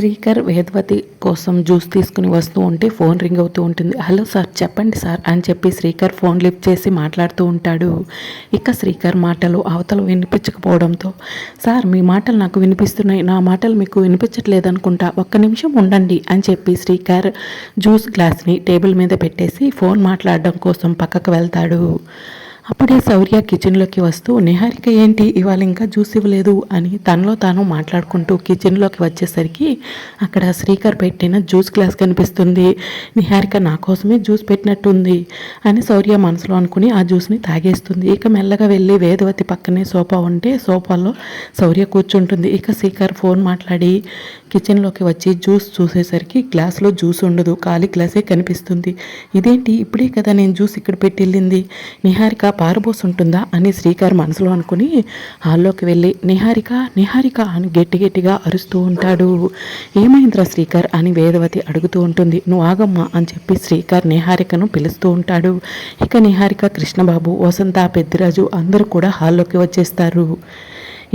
శ్రీకర్ వేదవతి కోసం జ్యూస్ తీసుకుని వస్తూ ఉంటే ఫోన్ రింగ్ అవుతూ ఉంటుంది. హలో సార్ చెప్పండి సార్ అని చెప్పి శ్రీకర్ ఫోన్ లిఫ్ట్ చేసి మాట్లాడుతూ ఉంటాడు. ఇక శ్రీకర్ మాటలు అవతలు వినిపించకపోవడంతో సార్ మీ మాటలు నాకు వినిపిస్తున్నాయి. నా మాటలు మీకు వినిపించట్లేదు అనుకుంటా ఒక్క నిమిషం ఉండండి అని చెప్పి శ్రీకర్ జ్యూస్ గ్లాస్ని టేబుల్ మీద పెట్టేసి ఫోన్ మాట్లాడడం కోసం పక్కకు వెళ్తాడు. అప్పుడే శౌర్య కిచెన్లోకి వస్తూ నిహారిక ఏంటి? ఇవాళ ఇంకా జ్యూస్ ఇవ్వలేదు అని తనలో తాను మాట్లాడుకుంటూ కిచెన్లోకి వచ్చేసరికి అక్కడ శ్రీకర్ పెట్టిన జ్యూస్ గ్లాస్ కనిపిస్తుంది. నిహారిక నా కోసమే జ్యూస్ పెట్టినట్టుంది అని శౌర్య మనసులో అనుకుని ఆ జ్యూస్ని తాగేస్తుంది. ఇక మెల్లగా వెళ్ళి వేదవతి పక్కనే సోఫా ఉంటే సోఫాలో శౌర్య కూర్చుంటుంది. ఇక శ్రీకర్ ఫోన్ మాట్లాడి కిచెన్లోకి వచ్చి జ్యూస్ చూసేసరికి గ్లాస్లో జ్యూస్ ఉండదు. ఖాళీ గ్లాసే కనిపిస్తుంది. ఇదేంటి? ఇప్పుడే కదా నేను జ్యూస్ ఇక్కడ పెట్టి వెళ్ళింది. నిహారిక పారబోసుంటుందా అని శ్రీకర్ మనసులో అనుకుని హాల్లోకి వెళ్ళి నిహారిక నిహారిక అని గట్టి గట్టిగా అరుస్తూ ఉంటాడు. ఏమైందిరా శ్రీకర్? అని వేదవతి అడుగుతూ ఉంటుంది. నువ్వు ఆగమ్మా అని చెప్పి శ్రీకర్ నిహారికను పిలుస్తూ ఉంటాడు. ఇక నిహారిక కృష్ణబాబు వసంత పెద్దిరాజు అందరూ కూడా హాల్లోకి వచ్చేస్తారు.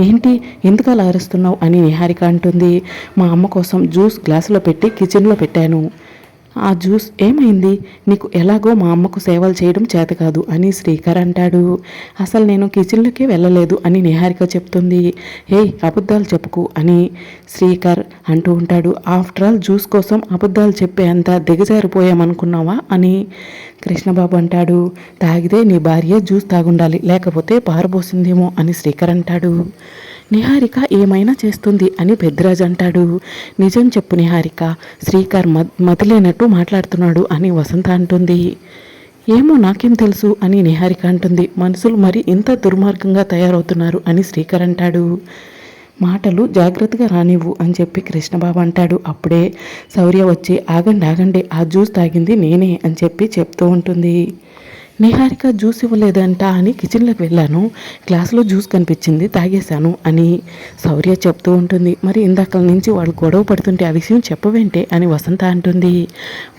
ఏంటి? ఎందుకు అలా అరుస్తున్నావు? అని నిహారిక అంటుంది. మా అమ్మ కోసం జ్యూస్ గ్లాసులో పెట్టి కిచెన్లో పెట్టాను. ఆ జ్యూస్ ఏమైంది? నీకు ఎలాగో మా అమ్మకు సేవలు చేయడం చేత కాదు అని శ్రీకర్ అంటాడు. అసలు నేను కిచెన్లోకే వెళ్ళలేదు అని నిహారిక చెప్తుంది. హే అబద్ధాలు చెప్పుకు అని శ్రీకర్ అంటూ ఉంటాడు. ఆఫ్టర్ ఆల్ జ్యూస్ కోసం అబద్ధాలు చెప్పేంత దిగజారిపోయామనుకున్నావా అని కృష్ణబాబు అంటాడు. తాగితే నీ భార్య జ్యూస్ తాగుండాలి లేకపోతే పారబోసిందేమో అని శ్రీకర్ అంటాడు. నిహారిక ఏమైనా చేస్తుంది అని పెద్దరాజు అంటాడు. నిజం చెప్పు నిహారిక శ్రీకర్ మతిలేనట్టు మాట్లాడుతున్నాడు అని వసంత అంటుంది. ఏమో నాకేం తెలుసు అని నిహారిక అంటుంది. మనుషులు మరి ఇంత దుర్మార్గంగా తయారవుతున్నారు అని శ్రీకర్ అంటాడు. మాటలు జాగ్రత్తగా రానివ్వు అని చెప్పి కృష్ణబాబు అంటాడు. అప్పుడే శౌర్య వచ్చి ఆగండి ఆగండి ఆ జ్యూస్ తాగింది నేనే అని చెప్పి చెప్తూ ఉంటుంది. నిహారిక జ్యూస్ ఇవ్వలేదంట అని కిచెన్లోకి వెళ్ళాను. గ్లాసులో జ్యూస్ కనిపించింది. తాగేశాను అని శౌర్య చెప్తూ ఉంటుంది. మరి ఇందాక నుంచి వాళ్ళు గొడవ పడుతుంటే ఆ విషయం చెప్పవేంటే అని వసంత అంటుంది.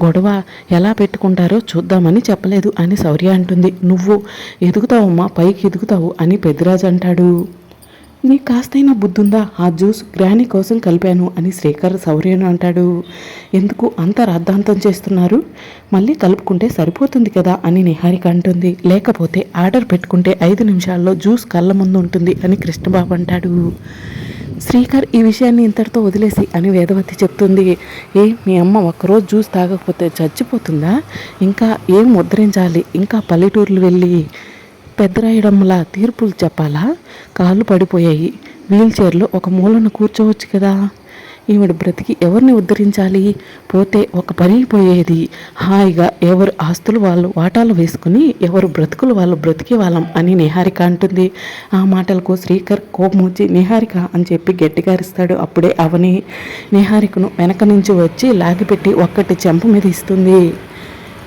గొడవ ఎలా పెట్టుకుంటారో చూద్దామని చెప్పలేదు అని శౌర్య అంటుంది. నువ్వు ఎదుగుతావమ్మా పైకి ఎదుగుతావు అని పెద్దిరాజు అంటాడు. నీ కాస్తైనా బుద్ధుందా? ఆ జ్యూస్ గ్రాని కోసం కలిపాను అని శ్రీకర్ శౌర్యను అంటాడు. ఎందుకు అంత రాద్ధాంతం చేస్తున్నారు? మళ్ళీ కలుపుకుంటే సరిపోతుంది కదా అని నిహారిక అంటుంది. లేకపోతే ఆర్డర్ పెట్టుకుంటే ఐదు నిమిషాల్లో జ్యూస్ కళ్ళ ముందు ఉంటుంది అని కృష్ణబాబు అంటాడు. శ్రీకర్ ఈ విషయాన్ని ఇంతటితో వదిలేసి అని వేదవతి చెప్తుంది. ఏ మీ అమ్మ ఒక్కరోజు జ్యూస్ తాగకపోతే చచ్చిపోతుందా? ఇంకా ఏం ముద్రించాలి? ఇంకా పల్లెటూర్లు వెళ్ళి పెద్దరాయడంలా తీర్పులు చెప్పాలా? కాళ్ళు పడిపోయాయి. వీల్ చైర్లో ఒక మూలన కూర్చోవచ్చు కదా? ఈవిడ బ్రతికి ఎవరిని ఉద్ధరించాలి? పోతే ఒక పనిపోయేది హాయిగా ఎవరు ఆస్తులు వాళ్ళు వాటాలు వేసుకుని ఎవరు బ్రతుకులు వాళ్ళు బ్రతికే వాళ్ళం అని నిహారిక అంటుంది. ఆ మాటలకు శ్రీకర్ కోపం వచ్చి నిహారిక అని చెప్పి గట్టిగారిస్తాడు అప్పుడే అవని. నిహారికను వెనక నుంచి వచ్చి లాగిపెట్టి ఒక్కటి చెంప మీద ఇస్తుంది.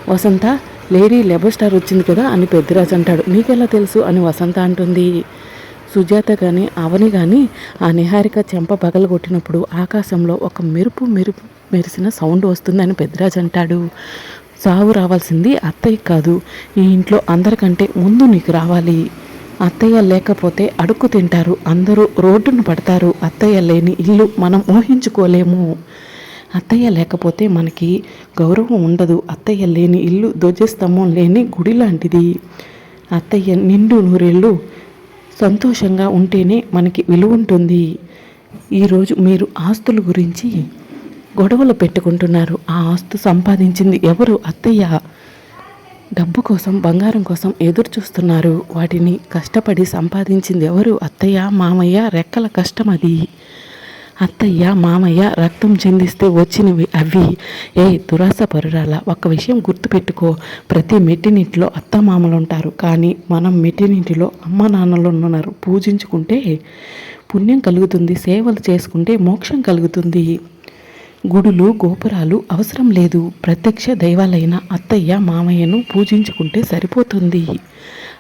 వసంత లేడీ లెబర్ స్టార్ వచ్చింది కదా అని పెద్దరాజు అంటాడు. నీకెలా తెలుసు? అని వసంత అంటుంది. సుజాత కానీ అవని కానీ ఆ నిహారిక చెంప కొట్టినప్పుడు ఆకాశంలో ఒక మెరుపు మెరుపు మెరిసిన సౌండ్ వస్తుందని పెద్దరాజు అంటాడు. సావు రావాల్సింది అత్తయ్య కాదు. ఈ ఇంట్లో అందరికంటే ముందు నీకు రావాలి. అత్తయ్య లేకపోతే అడుక్కు తింటారు. అందరూ రోడ్డును పడతారు. అత్తయ్య లేని ఇల్లు మనం ఊహించుకోలేము. అత్తయ్య లేకపోతే మనకి గౌరవం ఉండదు. అత్తయ్య లేని ఇల్లు ధ్వజస్తంభం లేని గుడి లాంటిది. అత్తయ్య నిండు నూరేళ్ళు సంతోషంగా ఉంటేనే మనకి విలువ ఉంటుంది. ఈరోజు మీరు ఆస్తుల గురించి గొడవలు పెట్టుకుంటున్నారు. ఆ ఆస్తు సంపాదించింది ఎవరు? అత్తయ్య. డబ్బు కోసం బంగారం కోసం ఎదురు చూస్తున్నారు. వాటిని కష్టపడి సంపాదించింది ఎవరు? అత్తయ్య మామయ్య రెక్కల కష్టం అది. అత్తయ్య మామయ్య రక్తం చెందిస్తే వచ్చినవి అవి. ఏ దురాశ పరురాల ఒక విషయం గుర్తుపెట్టుకో. ప్రతి మెట్టినింటిలో అత్త మామలు ఉంటారు కానీ మనం మెట్టినింటిలో అమ్మ నాన్నలు ఉన్నారు పూజించుకుంటే పుణ్యం కలుగుతుంది సేవలు చేసుకుంటే మోక్షం కలుగుతుంది. గుడులు గోపురాలు అవసరం లేదు. ప్రత్యక్ష దైవాలైన అత్తయ్య మామయ్యను పూజించుకుంటే సరిపోతుంది.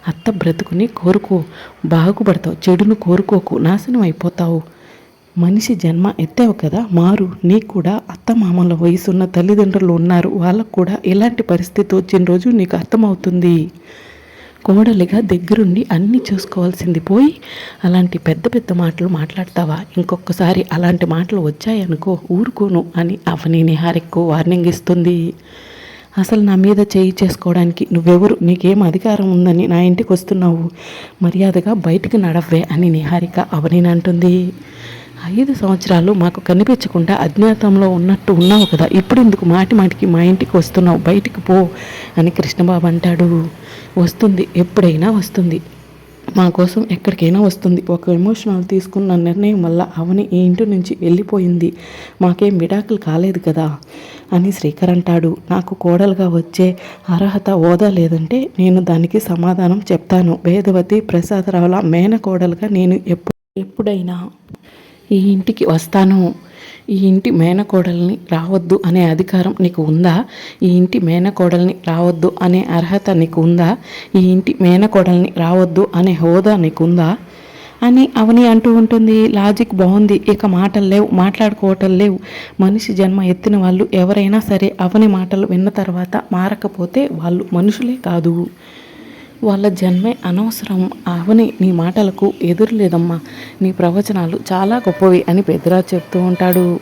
అత్త బ్రతుకుని కోరుకో. బాగుపడతావు. చెడును కోరుకోకు. నాశనం అయిపోతావు మనిషి జన్మ ఎత్తావు కదా మారు. నీకు కూడా అత్తమామల వయసున్న తల్లిదండ్రులు ఉన్నారు. వాళ్ళకు కూడా ఎలాంటి పరిస్థితి వచ్చిన రోజు నీకు అర్థమవుతుంది. కోడలిగా దగ్గరుండి అన్నీ చూసుకోవాల్సింది పోయి అలాంటి పెద్ద పెద్ద మాటలు మాట్లాడతావా? ఇంకొకసారి అలాంటి మాటలు వచ్చాయనుకో ఊరుకోను అని అవని నిహారిక్కు వార్నింగ్ ఇస్తుంది. అసలు నా మీద చేయి చేసుకోవడానికి నువ్వెవరు? నీకేం అధికారం ఉందని నా ఇంటికి వస్తున్నావు. మర్యాదగా బయటికి నడవ్వే అని నిహారిక అవనిని అంటుంది. ఐదు సంవత్సరాలు మాకు కనిపించకుండా అజ్ఞాతంలో ఉన్నట్టు ఉన్నావు కదా. ఇప్పుడు ఎందుకు మాటి మాటికి మా ఇంటికి వస్తున్నావు? బయటికి పో అని కృష్ణబాబు అంటాడు. వస్తుంది ఎప్పుడైనా వస్తుంది. మా కోసం ఎక్కడికైనా వస్తుంది. ఒక ఎమోషనల్ తీసుకున్న నిర్ణయం వల్ల అవని ఈ ఇంటి నుంచి వెళ్ళిపోయింది. మాకేం విడాకులు కాలేదు కదా అని శ్రీకర్ అంటాడు. నాకు కోడలుగా వచ్చే అర్హత హోదా లేదంటే నేను దానికి సమాధానం చెప్తాను. వేదవతి ప్రసాదరావుల మేన కోడలుగా నేను ఎప్పుడు ఎప్పుడైనా ఈ ఇంటికి వస్తాను. ఈ ఇంటి మేనకోడల్ని రావద్దు అనే అధికారం నీకు ఉందా? ఈ ఇంటి మేనకోడల్ని రావద్దు అనే అర్హత నీకు ఉందా? ఈ ఇంటి మేనకోడల్ని రావద్దు అనే హోదా నీకుందా అని అవని అంటూ ఉంటుంది. లాజిక్ బాగుంది. ఇక మాటలు లేవు మాట్లాడుకోవటం లేవు. మనిషి జన్మ ఎత్తిన వాళ్ళు ఎవరైనా సరే అవని మాటలు విన్న తర్వాత మారకపోతే వాళ్ళు మనుషులే కాదు. వాళ్ళ జన్మే అనవసరం. అవని నీ మాటలకు ఎదురు లేదమ్మా నీ ప్రవచనాలు చాలా గొప్పవి అని పెద్దరాజు చెప్తూ ఉంటాడు.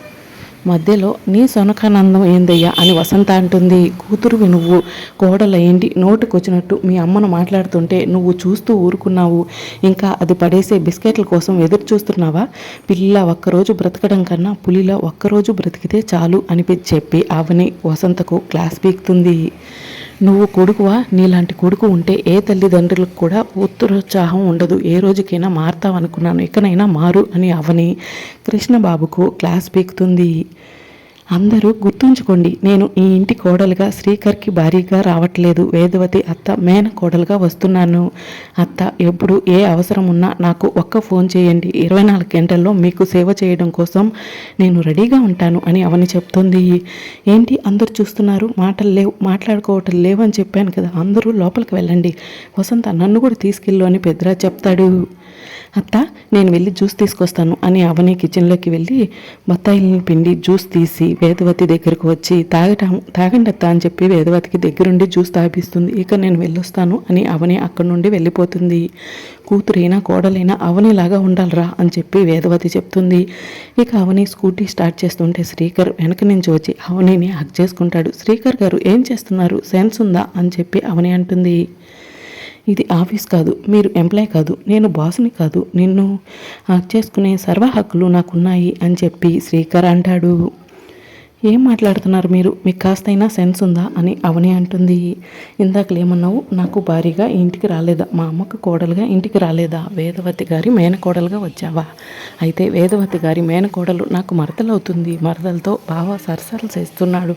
మధ్యలో నీ సొనకానందం ఏందయ్యా? అని వసంత అంటుంది. కూతురువి నువ్వు కోడల ఏంటి నోటుకొచ్చినట్టు మీ అమ్మను మాట్లాడుతుంటే నువ్వు చూస్తూ ఊరుకున్నావు. ఇంకా అది పడేసే బిస్కెట్ల కోసం ఎదురు చూస్తున్నావా పిల్ల ఒక్కరోజు బ్రతకడం కన్నా పులిలా ఒక్కరోజు బ్రతికితే చాలు అని చెప్పి ఆవని వసంతకు క్లాస్ పీకుతుంది. నువ్వు కొడుకువా? నీలాంటి కొడుకు ఉంటే ఏ తల్లిదండ్రులకు కూడా ఉత్తరోత్సాహం ఉండదు. ఏ రోజుకైనా మారుతావనుకున్నాను. ఇకనైనా మారు అని అవని కృష్ణబాబుకు క్లాస్ పీకుతుంది. అందరూ గుర్తుంచుకోండి నేను ఈ ఇంటి కోడలుగా శ్రీకర్కి భారీగా రావట్లేదు. వేదవతి అత్త మేన కోడలుగా వస్తున్నాను. అత్త ఎప్పుడు ఏ అవసరం ఉన్నా నాకు ఒక్క ఫోన్ చేయండి. ఇరవై నాలుగు గంటల్లో మీకు సేవ చేయడం కోసం నేను రెడీగా ఉంటాను అని అవని చెప్తుంది. ఏంటి అందరు చూస్తున్నారు? మాటలు లేవు మాట్లాడుకోవటం లేవు అని చెప్పాను కదా అందరూ లోపలికి వెళ్ళండి. వసంత నన్ను కూడా తీసుకెళ్ళు అని పెద్దరా చెప్తాడు. అత్త నేను వెళ్ళి జ్యూస్ తీసుకొస్తాను అని అవని కిచెన్లోకి వెళ్ళి బత్తాయిల్ని పిండి జ్యూస్ తీసి వేదవతి దగ్గరకు వచ్చి తాగటం తాగండి అత్త అని చెప్పి వేదవతికి దగ్గరుండి జ్యూస్ తాగిపిస్తుంది. ఇక నేను వెళ్ళొస్తాను అని అవని అక్కడి నుండి వెళ్ళిపోతుంది. కూతురైనా కోడలైనా అవనిలాగా ఉండాలిరా అని చెప్పి వేదవతి చెప్తుంది. ఇక అవని స్కూటీ స్టార్ట్ చేస్తుంటే శ్రీకర్ వెనక నుంచి వచ్చి అవనిని హక్ చేసుకుంటాడు. శ్రీకర్ గారు ఏం చేస్తున్నారు? సెన్స్ ఉందా? అని చెప్పి అవని అంటుంది. ఇది ఆఫీస్ కాదు మీరు ఎంప్లాయ్ కాదు నేను బాసుని కాదు నిన్ను చేసుకునే సర్వ హక్కులు నాకున్నాయి అని చెప్పి శ్రీకర్ అంటాడు. ఏం మాట్లాడుతున్నారు మీరు? మీకు కాస్తైనా సెన్స్ ఉందా అని అవని అంటుంది. ఇందాకలేమన్నావు? నాకు భారీగా ఇంటికి రాలేదా? మా అమ్మకు కోడలుగా ఇంటికి రాలేదా? వేదవతి గారి మేనకోడలుగా వచ్చావా? అయితే వేదవతి గారి మేనకోడలు నాకు మరదలవుతుంది మరదలతో బాగా సరసరలు చేస్తున్నాడు.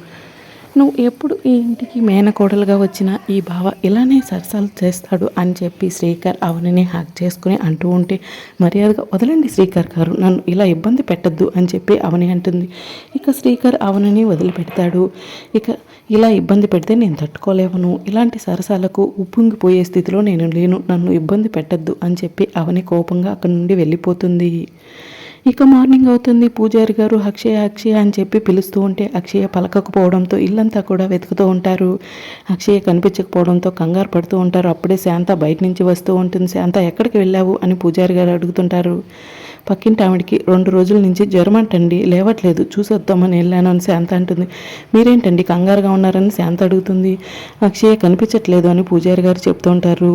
నువ్వు ఎప్పుడు ఈ ఇంటికి మేనకోడలుగా వచ్చిన ఈ బావ ఇలానే సరసాలు చేస్తాడు అని చెప్పి శ్రీకర్ అవనిని హ్యాక్ చేసుకుని అంటూ ఉంటే మర్యాదగా వదలండి శ్రీకర్ గారు నన్ను ఇలా ఇబ్బంది పెట్టద్దు అని చెప్పి అవని అంటుంది. ఇక శ్రీకర్ అవనిని వదిలిపెడతాడు. ఇక ఇలా ఇబ్బంది పెడితే నేను తట్టుకోలేవను. ఇలాంటి సరసాలకు ఉప్పొంగిపోయే స్థితిలో నేను లేను. నన్ను ఇబ్బంది పెట్టద్దు అని చెప్పి అవని కోపంగా అక్కడి నుండి వెళ్ళిపోతుంది. ఇక మార్నింగ్ అవుతుంది. పూజారి గారు అక్షయ అక్షయ అని చెప్పి పిలుస్తూ ఉంటే అక్షయ పలకకపోవడంతో ఇల్లంతా కూడా వెతుకుతూ ఉంటారు. అక్షయ కనిపించకపోవడంతో కంగారు పడుతూ ఉంటారు. అప్పుడే శాంత బయట నుంచి వస్తూ ఉంటుంది. శాంత ఎక్కడికి వెళ్ళావు? అని పూజారి గారు అడుగుతుంటారు. పక్కింటి ఆవిడకి రెండు రోజుల నుంచి జ్వరం అంటండి లేవట్లేదు చూసొద్దామని వెళ్ళాను అని శాంత అంటుంది. మీరేంటండి కంగారుగా ఉన్నారని శాంత అడుగుతుంది. అక్షయ కనిపించట్లేదు అని పూజారి గారు చెప్తూ ఉంటారు.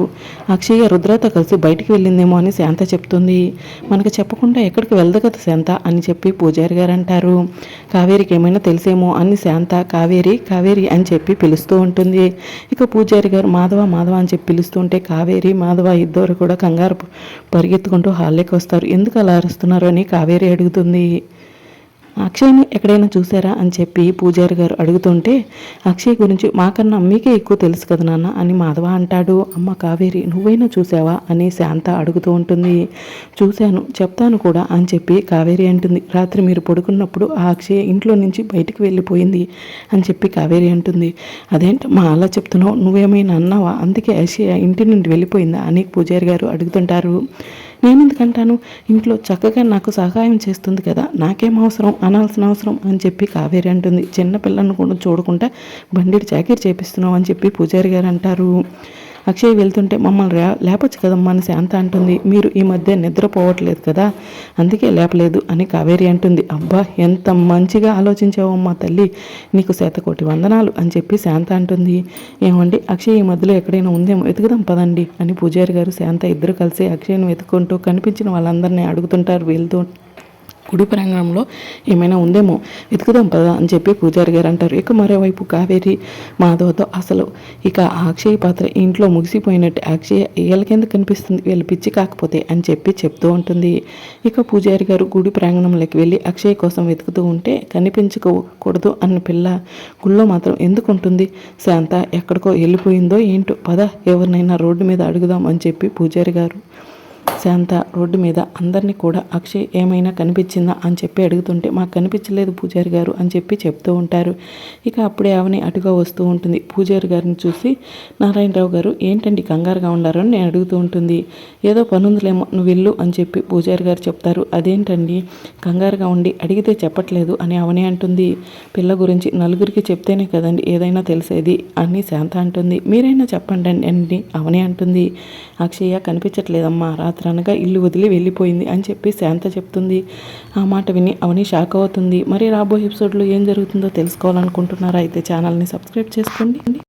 అక్షయ రుద్రతో కలిసి బయటికి వెళ్ళిందేమో అని శాంత చెప్తుంది. మనకు చెప్పకుండా ఎక్కడికి వెళ్దు కదా శాంత అని చెప్పి పూజారి గారు అంటారు. కావేరికి ఏమైనా తెలిసేమో అని శాంత కావేరి కావేరి అని చెప్పి పిలుస్తూ ఉంటుంది. ఇక పూజారి గారు మాధవ మాధవ అని చెప్పి పిలుస్తుంటే కావేరి మాధవ ఇద్దరు కూడా కంగారు పరిగెత్తుకుంటూ హాల్లోకి వస్తారు. ఎందుకు అలా అరుస్తున్నారు అని కావేరి అడుగుతుంది. అక్షయ్ని ఎక్కడైనా చూసారా అని చెప్పి పూజారి గారు అడుగుతుంటే అక్షయ్ గురించి మాకన్నా మీకే ఎక్కువ తెలుసు కదా నాన్న అని మాధవ అంటాడు. అమ్మ కావేరి నువ్వైనా చూసావా అని శాంత అడుగుతూ ఉంటుంది. చూశాను చెప్తాను కూడా అని చెప్పి కావేరి అంటుంది. రాత్రి మీరు పడుకున్నప్పుడు ఆ అక్షయ్ ఇంట్లో నుంచి బయటికి వెళ్ళిపోయింది అని చెప్పి కావేరి అంటుంది. అదేంటమ్మా అలా చెప్తున్నావు? నువ్వేమైనా అన్నావా? అందుకే అక్షయ ఇంటి నుండి వెళ్ళిపోయిందా? అని పూజారి గారు అడుగుతుంటారు. నేను ఎందుకంటాను ఇంట్లో చక్కగా నాకు సహాయం చేస్తుంది కదా నాకేం అవసరం? అనాల్సిన అవసరం అని చెప్పి కావేరి అంటుంది. చిన్న పిల్లల్ని కూడా చూడకుండా బండి జాకెట్ చేపిస్తున్నావు అని చెప్పి పూజారి గారు అంటారు. అక్షయ్ వెళ్తుంటే మమ్మల్ని లేపచ్చు కదమ్మా అని శాంత అంటుంది. మీరు ఈ మధ్య నిద్రపోవట్లేదు కదా అందుకే లేపలేదు అని కావేరి అంటుంది. అబ్బా ఎంత మంచిగా ఆలోచించావమ్మా తల్లి నీకు శతకోటి వందనాలు అని చెప్పి శాంత అంటుంది. ఏమండి అక్షయ్ ఈ మధ్యలో ఎక్కడైనా ఉందేమో వెతుకుదాం పదండి అని పూజారి గారు శాంత ఇద్దరు కలిసి అక్షయ్ను వెతుక్కుంటూ కనిపించిన వాళ్ళందరినీ అడుగుతుంటారు వెళ్తూ గుడి ప్రాంగణంలో ఏమైనా ఉందేమో వెతుకుదాం పదా అని చెప్పి పూజారి గారు అంటారు. ఇక మరోవైపు కావేరి మాధవతో అసలు ఇక అక్షయ్ పాత్ర ఇంట్లో ముగిసిపోయినట్టు అక్షయ్ వీళ్ళకెందుకు కనిపిస్తుంది? వీళ్ళు పిచ్చి కాకపోతే అని చెప్పి చెప్తూ ఉంటుంది. ఇక పూజారి గారు గుడి ప్రాంగణంలోకి వెళ్ళి అక్షయ్ కోసం వెతుకుతూ ఉంటే కనిపించకూడదు అన్న పిల్ల గుళ్ళో మాత్రం ఎందుకు ఉంటుంది? శాంత ఎక్కడికో వెళ్ళిపోయిందో ఏంటో పద ఎవరినైనా రోడ్డు మీద అడుగుదాం అని చెప్పి పూజారి గారు శాంత రోడ్డు మీద అందరినీ కూడా అక్షయ్ ఏమైనా కనిపించిందా అని చెప్పి అడుగుతుంటే మాకు కనిపించలేదు పూజారి గారు అని చెప్పి చెప్తూ ఉంటారు. ఇక అప్పుడే ఆమెని అటుగా వస్తూ ఉంటుంది. పూజారి గారిని చూసి నారాయణరావు గారు ఏంటండి కంగారుగా ఉన్నారని నేను అడుగుతూ ఉంటుంది. ఏదో పనుందిలేమో నువ్వు వెళ్ళు అని చెప్పి పూజారి గారు చెప్తారు. అదేంటండి కంగారుగా ఉండి అడిగితే చెప్పట్లేదు అని అవని అంటుంది. పిల్ల గురించి నలుగురికి చెప్తేనే కదండి ఏదైనా తెలిసేది అని శాంత అంటుంది. మీరైనా చెప్పండి అండి అవని అంటుంది. అక్షయ్య కనిపించట్లేదమ్మా రా అనగా ఇల్లు వదిలి వెళ్ళిపోయింది అని చెప్పి శాంత చెప్తుంది. ఆ మాట విని అవని షాక్ అవుతుంది. మరి రాబోయే ఎపిసోడ్లో ఏం జరుగుతుందో తెలుసుకోవాలనుకుంటున్నారా? అయితే ఛానల్ని సబ్స్క్రైబ్ చేసుకోండి.